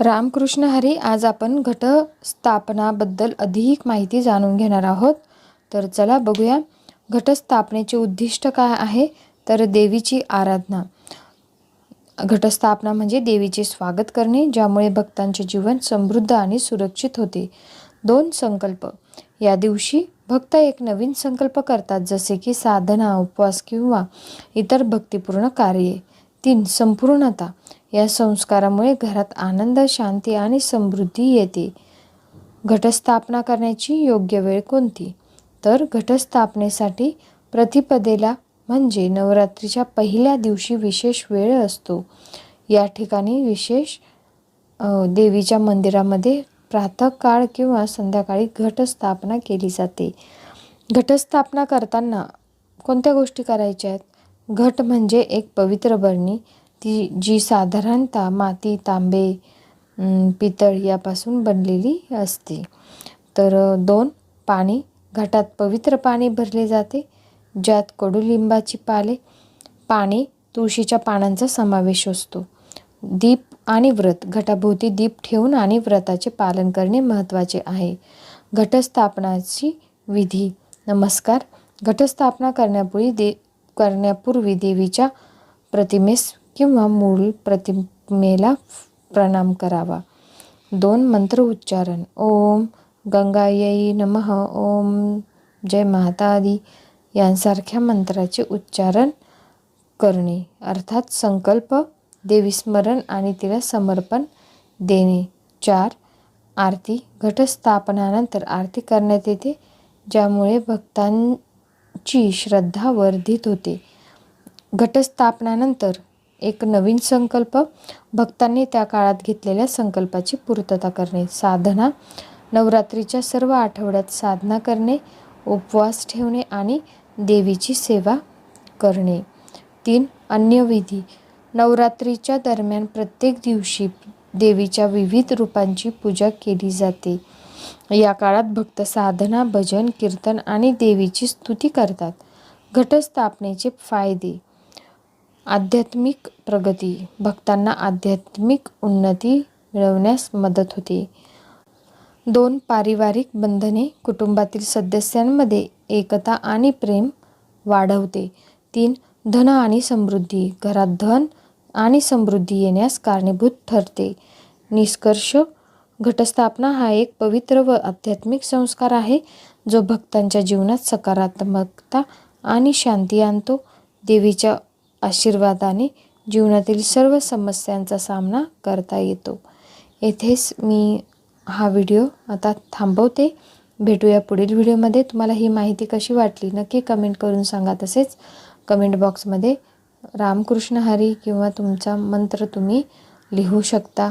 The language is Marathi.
रामकृष्ण हरी आज आपण घटस्थापनाबद्दल अधिक माहिती जाणून घेणार आहोत. तर चला बघूया घटस्थापनेचे उद्दिष्ट काय आहे? तर देवीची आराधना. घटस्थापना म्हणजे देवीचे स्वागत करणे ज्यामुळे भक्तांचे जीवन समृद्ध आणि सुरक्षित होते. दोन संकल्प. या दिवशी भक्त एक नवीन संकल्प करतात जसे की साधना उपवास किंवा इतर भक्तिपूर्ण कार्ये. तीन संपूर्णता. या संस्कारामुळे घरात आनंद शांती आणि समृद्धी येते. घटस्थापना करण्याची योग्य वेळ कोणती? तर घटस्थापनेसाठी प्रतिपदेला म्हणजे नवरात्रीच्या पहिल्या दिवशी विशेष वेळ असतो. या ठिकाणी विशेष देवीच्या मंदिरामध्ये प्रातःकाळ किंवा संध्याकाळी घटस्थापना केली जाते. घटस्थापना करताना कोणत्या गोष्टी करायच्या आहेत? घट म्हणजे एक पवित्र बरणी. ती जी साधारणतः माती तांबे पितळ यापासून बनलेली असते. तर दोन पाणी घटात पवित्र पाणी भरले जाते ज्यात कडुलिंबाची पाले पाणी तुळशीच्या पानांचा समावेश असतो. दीप आणि व्रत घटाभोवती दीप ठेवून आणि व्रताचे पालन करणे महत्त्वाचे आहे. घटस्थापनाची विधी. नमस्कार. घटस्थापना करण्यापूर्वी दे करण्यापूर्वी देवीच्या प्रतिमेस किंवा मूळ प्रतिमेला प्रणाम करावा. दोन मंत्र उच्चारण. ओम गंगायई नमः. ओम जय मातादी यांसारख्या मंत्राचे उच्चारण करणे. अर्थात संकल्प देवीस्मरण आणि तिला समर्पण देणे. चार आरती. घटस्थापनानंतर आरती करण्यात येते ज्यामुळे भक्तां ची श्रद्धा वर्धित होते. घटस्थापनानंतर एक नवीन संकल्प भक्तांनी त्या काळात घेतलेल्या संकल्पाची पूर्तता करणे साधना नवरात्रीच्या सर्व आठवड्यात साधना करणे उपवास ठेवणे आणि देवीची सेवा करणे. तीन अन्य विधी. नवरात्रीच्या दरम्यान प्रत्येक दिवशी देवीच्या विविध रूपांची पूजा केली जाते. या काळात भक्त साधना भजन कीर्तन आणि देवीची स्तुती करतात. घटस्थापनेचे फायदे. आध्यात्मिक प्रगती. भक्तांना आध्यात्मिक उन्नती मिळवण्यास मदत होते. दोन पारिवारिक बंधने. कुटुंबातील सदस्यांमध्ये एकता आणि प्रेम वाढवते. तीन धन आणि समृद्धी. घरात धन आणि समृद्धी येण्यास कारणीभूत ठरते. निष्कर्ष घटस्थापना हा एक पवित्र व आध्यात्मिक संस्कार आहे जो भक्तांच्या जीवनात सकारात्मकता आणि शांती आणतो. देवीच्या आशीर्वादाने जीवनातील सर्व समस्यांचा सामना करता येतो. येथेच मी हा व्हिडिओ आता थांबवते. भेटूया पुढील व्हिडिओमध्ये. तुम्हाला ही माहिती कशी वाटली नक्की कमेंट करून सांगा. तसेच कमेंट बॉक्समध्ये रामकृष्ण हरी किंवा तुमचा मंत्र तुम्ही लिहू शकता.